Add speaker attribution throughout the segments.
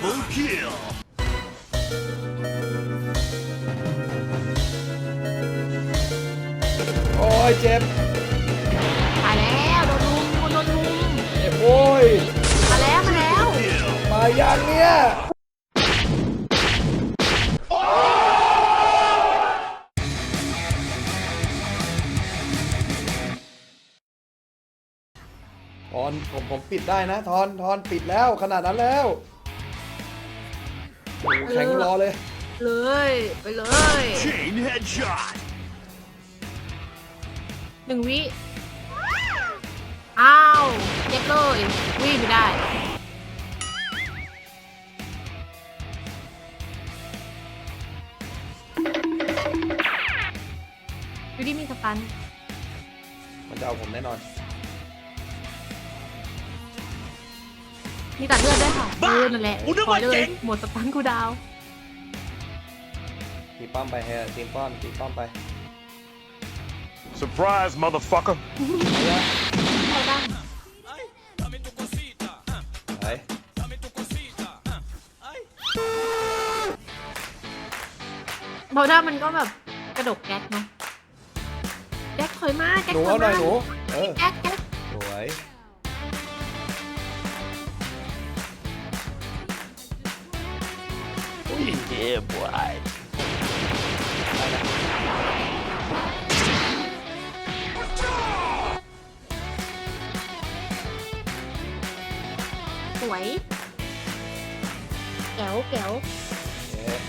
Speaker 1: Double kill. โอ้ยเจ็บ
Speaker 2: มาแล้วโดนลุมโดนลุม
Speaker 1: เจ็บโอ้ย
Speaker 2: มาแล้วมาแล้ว
Speaker 1: มาอย่างเนี้ยทอนผมผมปิดได้นะทอนทอนปิดแล้วขนาดนั้นแล้ว โอ้โหแข็งรอเลย
Speaker 2: เลยไปเลย
Speaker 3: Chain headshot.
Speaker 2: หนึ่งวิอ้าวเจ็บเลยวิ่งไม่ได้ดูดิมีสตัน
Speaker 1: มันจะเอาผมแน่นอน
Speaker 2: มีตัดเลือดด้วยค่ะ
Speaker 3: บ้า
Speaker 2: เออนั่นแหละ
Speaker 3: กูนึก
Speaker 2: ขอ
Speaker 3: ว่า
Speaker 2: เล
Speaker 3: เจ๋
Speaker 2: ย
Speaker 3: ง
Speaker 2: หมดสตันกูดาว
Speaker 1: ตีป้อมไปเฮตีป้อมตีป้อมไป
Speaker 3: Surprise, motherfucker.
Speaker 2: เขาได้
Speaker 1: ไหน
Speaker 2: เพราะถ้ามันก็แบบกระดกแก๊กเนาะแก๊กถอยมาแก๊ก
Speaker 1: หนู
Speaker 2: ถอ
Speaker 1: เอา
Speaker 2: ย
Speaker 1: หน่
Speaker 2: มา
Speaker 1: อยหนูเออ
Speaker 2: แก๊กแก๊ก
Speaker 1: สวย
Speaker 3: Yeah, boy.
Speaker 2: สวยแก๋วแก๋ว
Speaker 1: เอ๊ะ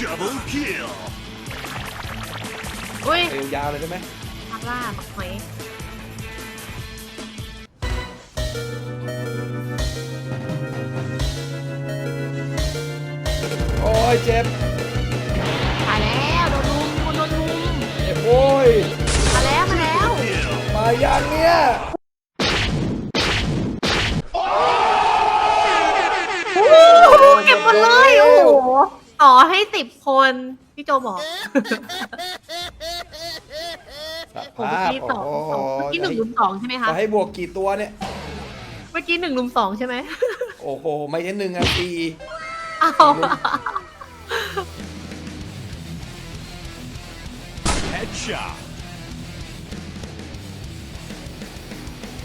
Speaker 3: Double kill.
Speaker 2: อุ้ย
Speaker 1: เอวยาวเลยได้ไหม
Speaker 2: พักล่าปักหอย
Speaker 1: โอ้ยเจ็บ
Speaker 2: ตายแล้วโดนลุมคนโดนลุม
Speaker 1: เจ็บโอ้ย
Speaker 2: มาแล้วมาแล้ว
Speaker 3: Kill.
Speaker 1: มายังเนี่ย
Speaker 2: เก็บหมดเลยโอ้โหต่อให้สิบคน พี่โจบอก
Speaker 1: ส
Speaker 2: ผม
Speaker 1: ภา
Speaker 2: เมื่อ
Speaker 1: พ
Speaker 2: กี้สอง
Speaker 1: โอ้โห
Speaker 2: เมื่อกี้หนึ่งลุมสองใช่ไหมคะ
Speaker 1: จะให้บวกกี่ตัวเนี่ย
Speaker 2: เมื่อกี้หนึ่งลุมสองใช่ไหม
Speaker 1: โอ้โห ไม่ใช่หนึ่งอะสี่
Speaker 2: อ้าว
Speaker 3: Headshot.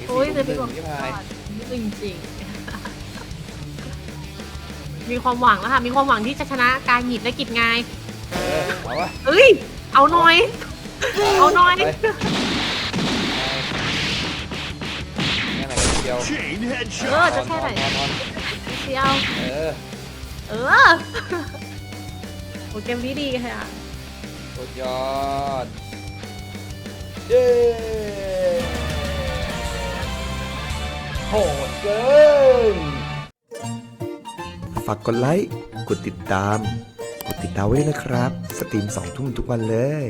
Speaker 2: โอ้ย
Speaker 1: เล
Speaker 2: เลยย
Speaker 1: พี่
Speaker 2: พี่
Speaker 1: บบอ
Speaker 2: อกก
Speaker 1: ที่พาย
Speaker 2: จริงจริงๆมีความหวังแล้วค่ะ มีความหวังที่จะชนะการหยิบและกิจงาย
Speaker 1: เออเอาวะ
Speaker 2: เอ้ย เอาหน่อย เอาหน่อย
Speaker 1: ไปแค่ไหนกันเดียว
Speaker 3: Chain
Speaker 2: เออ
Speaker 3: headshot.
Speaker 2: จะแค่ไหน
Speaker 1: นอนนอน
Speaker 2: เชียว
Speaker 1: เออ
Speaker 2: เออโอ้เกมนี้ดีค่ะ
Speaker 1: สุดยอด เย้โหดเกิน
Speaker 4: ฝากกดไลค์ กดติดตาม กดติดดาวไว้ด้วยนะครับ สตรีมสองทุ่มทุกวันเลย